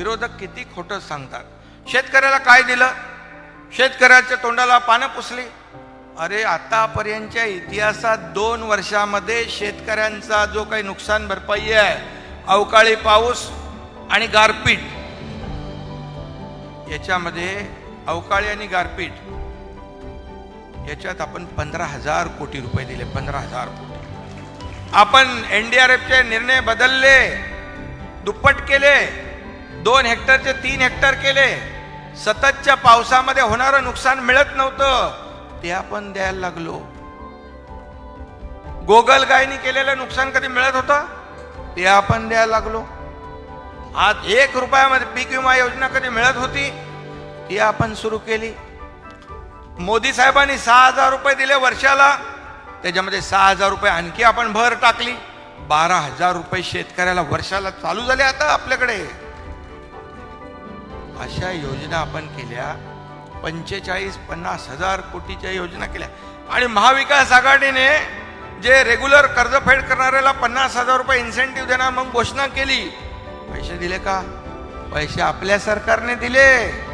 विरोधक किती खोटं सांगतात? शेतकऱ्याला काय दिलं? शेतकऱ्याच्या तोंडाला पानं पुसली. अरे आतापर्यंतच्या इतिहासात दोन वर्षामध्ये शेतकऱ्यांचा जो काही नुकसान भरपाई आहे अवकाळी पाऊस आणि गारपीट याच्यामध्ये अवकाळी आणि गारपीट याच्यात आपण पंधरा हजार कोटी रुपये दिले पंधरा हजार कोटी. आपण एन डी आर निर्णय बदलले दुप्पट केले दोन हेक्टरचे तीन हेक्टर केले. सततच्या पावसामध्ये होणारं नुकसान मिळत नव्हतं. ते आपण द्यायला लागलो. गोगल गायनी केलेलं नुकसान कधी मिळत होतं? ते आपण द्यायला लागलो. आज एक रुपयामध्ये पीक विमा योजना कधी मिळत होती? ती आपण सुरू केली. मोदी साहेबांनी सहा हजार रुपये दिले वर्षाला. त्याच्यामध्ये सहा हजार रुपये आणखी आपण भर टाकली. बारा हजार रुपये शेतकऱ्याला वर्षाला चालू झाले आता आपल्याकडे. अशा योजना आपण केल्या. पंचेचाळीस पन्नास हजार कोटीच्या योजना केल्या. आणि महाविकास आघाडीने जे रेग्युलर कर्जफेड करणाऱ्याला पन्नास हजार रुपये इन्सेंटिव्ह देणार मग घोषणा केली. पैसे दिले का? पैसे आपल्या सरकारने दिले.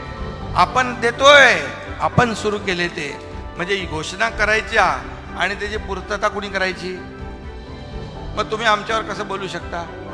आपण देतोय. आपण सुरू केले ते. म्हणजे ही घोषणा करायच्या आणि त्याची पूर्तता कुणी करायची? मग तुम्ही आमच्यावर कसं बोलू शकता?